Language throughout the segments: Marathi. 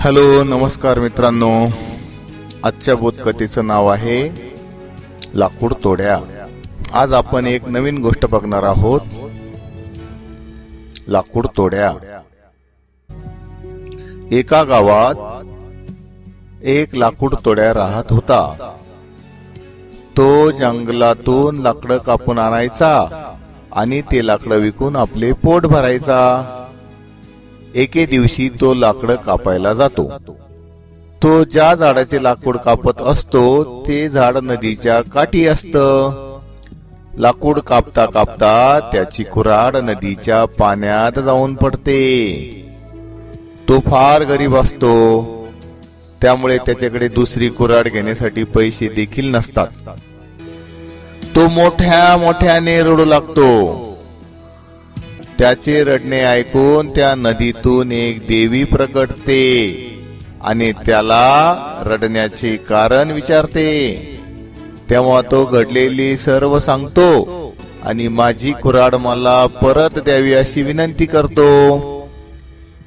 हॅलो नमस्कार मित्रांनो. आजच्या बोधकथेचं नाव आहे लाकूड तोड्या. आज आपण एक नवीन गोष्ट बघणार आहोत. लाकूड तोड्या. एका गावात एक लाकूड तोड्या राहत होता. तो जंगलातून लाकडं कापून आणायचा आणि ते लाकडं विकून आपले पोट भरायचा. एके दिवशी तो लाकडं कापायला जातो. तो ज्या झाडाचे लाकूड कापत असतो ते झाड नदीच्या काठी असत. लाकूड कापता कापता त्याची कुऱ्हाड नदीच्या पाण्यात जाऊन पडते. तो फार गरीब असतो. त्यामुळे त्याच्याकडे दुसरी कुऱ्हाड घेण्यासाठी पैसे देखील नसतात. तो मोठ्या मोठ्याने रडू लागतो. त्याचे रडणे ऐकून त्या नदीतून एक देवी प्रकटते आणि त्याला रडण्याचे कारण विचारते. तेव्हा तो घडलेली सर्व सांगतो आणि माझी कुऱ्हाड मला परत द्यावी अशी विनंती करतो.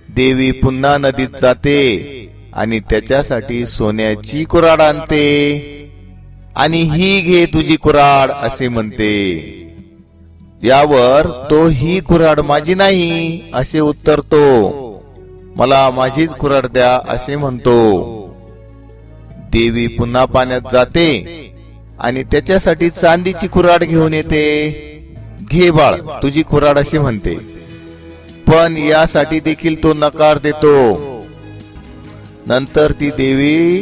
देवी पुन्हा नदीत जाते आणि त्याच्यासाठी सोन्याची कुऱ्हाड आणते. आणि ही घे तुझी कुऱ्हाड असे म्हणते. यावर तो ही कुऱ्हाड माझी नाही असे उत्तरतो मला माझीच कुऱ्हाड द्या असे म्हणतो. देवी पुन्हा पाण्यात जाते आणि त्याच्यासाठी चांदीची कुऱ्हाड घेऊन येते. घे बाळ तुझी कुऱ्हाड असे म्हणते. पण यासाठी देखील तो नकार देतो. नंतर ती देवी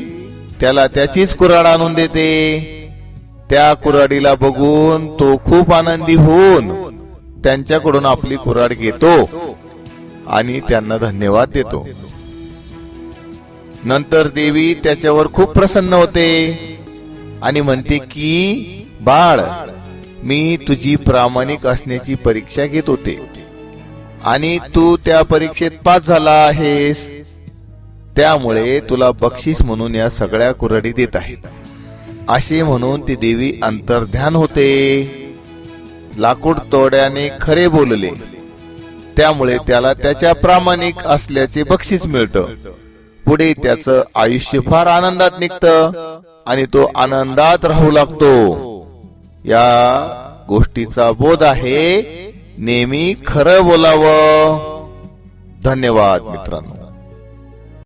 त्याला त्याचीच कुऱ्हाड आणून देते. त्या कुऱ्हाडीला बघून तो खूप आनंदी होऊन त्यांच्याकडून आपली कुऱ्हाड घेतो आणि त्यांना धन्यवाद देतो. नंतर देवी त्याच्यावर खूप प्रसन्न होते आणि म्हणते की बाळ मी तुझी प्रामाणिक असण्याची परीक्षा घेत होते आणि तू त्या परीक्षेत पास झाला आहेस. त्यामुळे तुला बक्षीस म्हणून या सगळ्या कुऱ्हाडी देत आहेत. असे म्हणून ती देवी अंतर्ध्यान होते. लाकूड तोड्याने खरे बोलले. त्यामुळे त्याला त्याच्या प्रामाणिक असल्याचे बक्षीस मिळतं. पुढे त्याचं आयुष्य फार आनंदात निघतं आणि तो आनंदात राहू लागतो. या गोष्टीचा बोध आहे नेहमी खरं बोलावं. धन्यवाद मित्रांनो.